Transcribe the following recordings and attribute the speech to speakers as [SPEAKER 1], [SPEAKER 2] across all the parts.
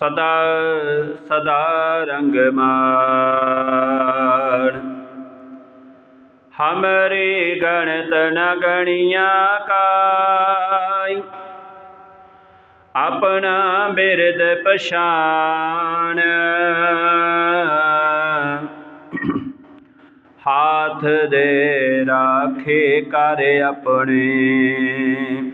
[SPEAKER 1] ਸਦਾ ਸਦਾ ਰੰਗ ਮਾਣ ਹਮਰੇ ਗਣਤ ਨ ਗਣੀਆਂ ਕਾਈ ਆਪਣਾ ਬਿਰਦ ਪਛਾਣ ਹਾਥ ਦੇ ਰਾਖੇ ਕਰ ਆਪਣੇ।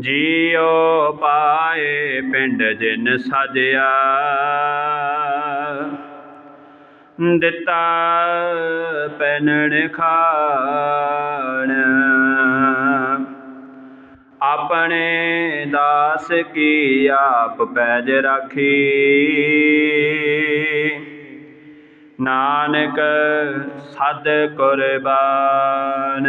[SPEAKER 1] ਜੀਉ ਪਾਏ ਪਿੰਡ ਜਿਨ ਸਾਜਿਆ। ਦਿੱਤਾ ਪੈਨਣ ਖਾਣ। ਆਪਣੇ ਦਾਸ ਕੀ ਆਪ ਪੈਜ ਰਾਖੀ। ਨਾਨਕ ਸਦ ਕੁਰਬਾਨ।